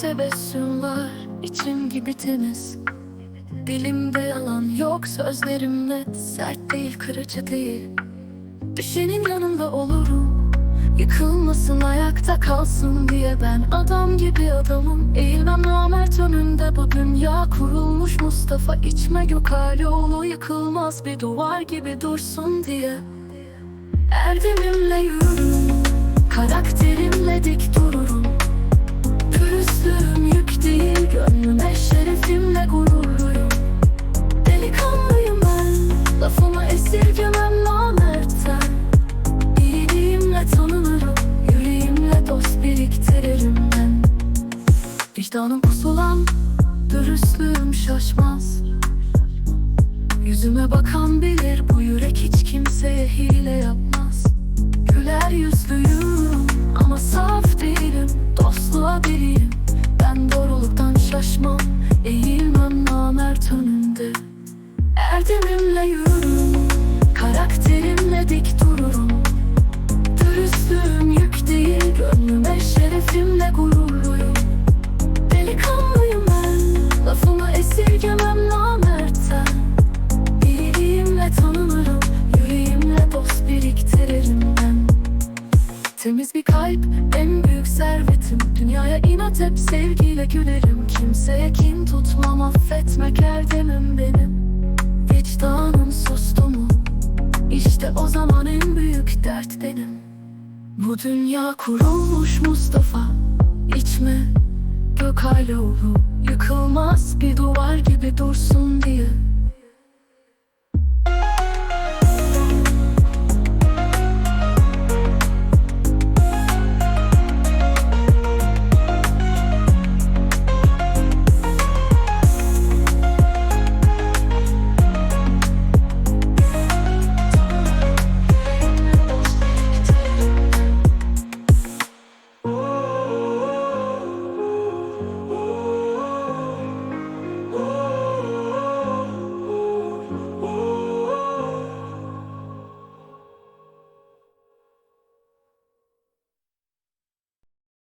tebessüm var içim gibi temiz. Dilimde yalan yok sözlerim net. Sert değil kırıcı değil. Düşenin yanında olurum. Yıkılmasın ayakta kalsın diye. Ben Adam gibi adamım. Eğilmem namert önünde. Bu dünya kurulmuş Mustafa. İçme Gökalioğlu Yıkılmaz. Bir duvar gibi dursun diye. Erdemimle yürürüm. Karakterimle dik dururum şerefimle gururluyum. Delikanlıyım ben. Lafımı esirgemem namertten İyiliğimle tanınırım. Yüreğimle dost biriktiririm ben. Vicdanım pusulam Dürüstlüğüm şaşmaz. Yüzüme bakan bilir Bu yürek hiç kimseye hile yapmaz. Güler yüzlüyüm ama saf değilim Dostluğa biriyim Erdemimle yürürüm Karakterimle dik dururum. Dürüstlüğüm yük değil Gönlüme şerefimle gururluyum. Delikanlıyım ben Lafımı esirgemem namertten. İyiliğimle tanınırım Yüreğimle dost biriktiririm ben. Temiz bir kalp en büyük servetim. Dünyaya inat hep sevgiyle gülerim. Kimseye kin tutmam affetmek erdemim İşte o zaman en büyük dert benim. Bu dünya kurulmuş Mustafa. İçme Gökaloğlu Yıkılmaz bir duvar gibi dursun